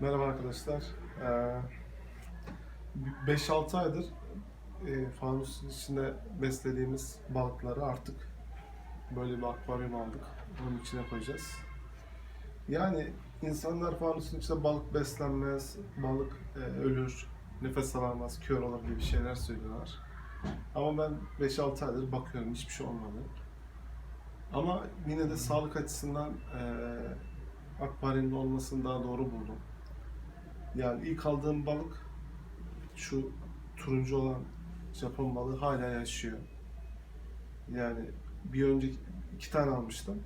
Merhaba arkadaşlar. Ee, 5-6 aydır e, fanusun içinde beslediğimiz balıkları artık böyle bir akvaryum aldık. Onun içine koyacağız. Yani insanlar fanusun içinde balık beslenmez, balık e, ölür, nefes alamaz, kör olur gibi şeyler söylüyorlar. Ama ben 5-6 aydır bakıyorum hiçbir şey olmadı. Ama yine de sağlık açısından e, akvaryumda olmasını daha doğru buldum. Yani ilk aldığım balık şu turuncu olan Japon balığı hala yaşıyor. Yani bir önceki iki tane almıştım.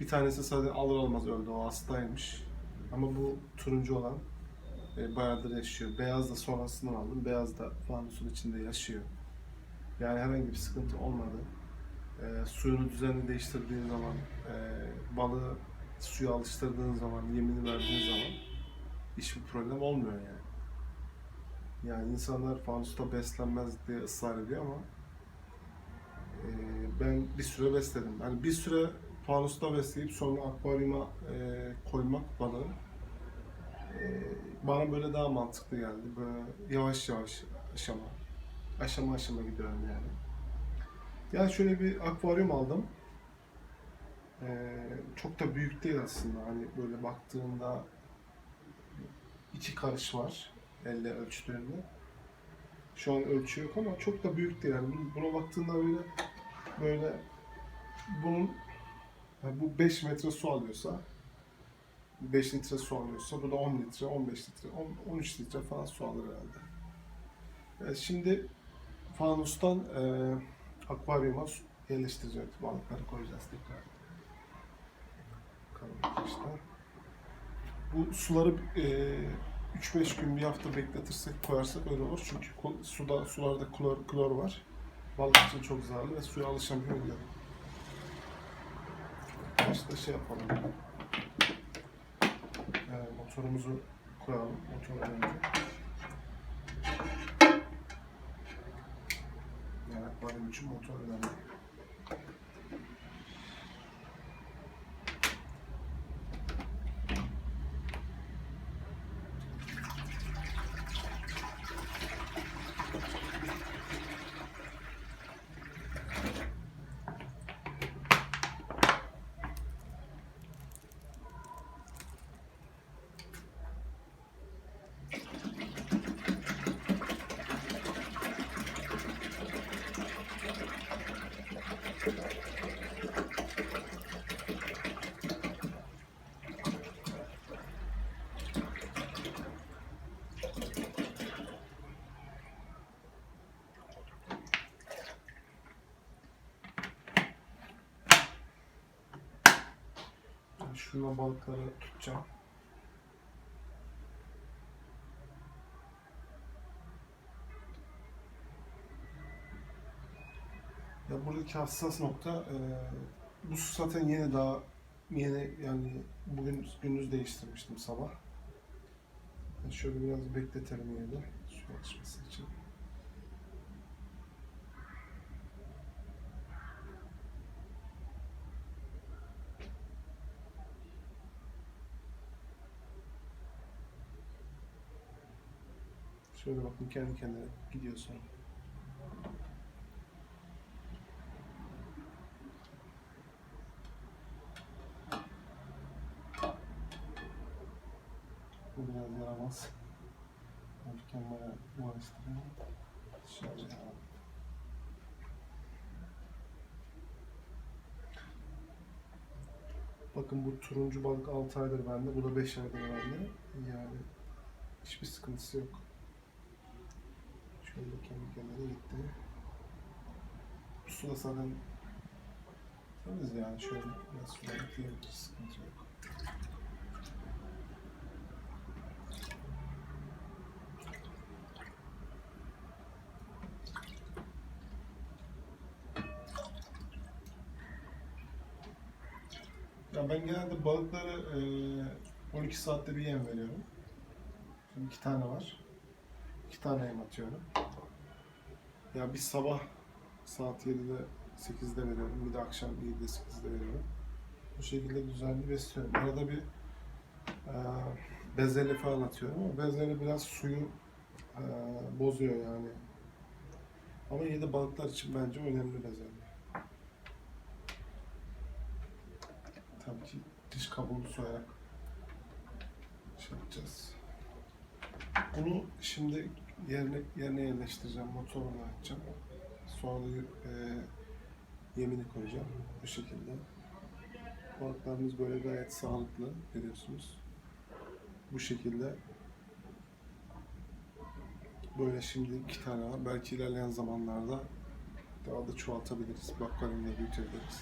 Bir tanesi sadece alır almaz öldü. O hastaymış. Ama bu turuncu olan e, bayağıdır yaşıyor. Beyaz da sonrasından aldım. Beyaz da fanusun içinde yaşıyor. Yani herhangi bir sıkıntı olmadı. E, suyunu düzenli değiştirdiğin zaman, e, balığı suya alıştırdığın zaman, yemini verdiğin zaman hiçbir problem olmuyor yani. Yani insanlar fanusta beslenmez diye ısrar ediyor ama e, ben bir süre besledim. Yani bir süre fanusta besleyip sonra akvaryuma e, koymak balığı e, bana böyle daha mantıklı geldi. Böyle yavaş yavaş aşama, aşama aşama gidiyorum yani. Yani şöyle bir akvaryum aldım. E, çok da büyük değil aslında. Hani böyle baktığında iki karış var elle ölçtüğünde. Şu an ölçü yok ama çok da büyük değil. Yani bu- buna baktığında böyle böyle bunun yani bu 5 metre su alıyorsa 5 litre su alıyorsa bu da 10 litre, 15 litre, 10, 13 litre falan su alır herhalde. Evet, şimdi fanustan e, akvaryuma yerleştireceğiz. Balıkları koyacağız tekrar. Bakalım arkadaşlar. Bu suları e, 3-5 gün bir hafta bekletirsek koyarsak öyle olur. Çünkü suda sularda klor, klor var. Balık için çok zararlı ve suya alışamıyor diyor. Başta şey yapalım. E, motorumuzu koyalım. Motoru önce. Akvaryum için motor önemli. Şununla balıkları tutacağım. Ya buradaki hassas nokta e, bu su zaten yeni daha yeni yani bugün gündüz değiştirmiştim sabah. Yani şöyle biraz bekletelim yine de su alışması için. Şöyle bakın kendi kendine gidiyor sonra. Bu biraz yaramaz. Hafiften bayağı uğraştırıyor. Şöyle. Bakın bu turuncu balık 6 aydır bende, bu da 5 aydır bende. Yani hiçbir sıkıntısı yok. Şöyle kendi kendine gitti. Su da temiz yani şöyle biraz suda ekleyebiliriz, sıkıntı yok. Ya ben genelde balıkları eee 12 saatte bir yem veriyorum. Şimdi iki tane var. İki tane yem atıyorum. Ya bir sabah saat 7'de 8'de veriyorum. Bir de akşam 7'de 8'de veriyorum. Bu şekilde düzenli besliyorum. Arada bir eee bezelye falan atıyorum ama bezelye biraz suyu e, bozuyor yani. Ama yine de balıklar için bence önemli bezelye. Tabii ki diş kabuğunu soyarak şey yapacağız. Bunu şimdi yerine, yerine yerleştireceğim, motorunu açacağım. Sonra e, yemini koyacağım bu şekilde. Balıklarımız böyle gayet sağlıklı görüyorsunuz. Bu şekilde böyle şimdi iki tane var. Belki ilerleyen zamanlarda daha da çoğaltabiliriz. Bakvaryumda büyütebiliriz.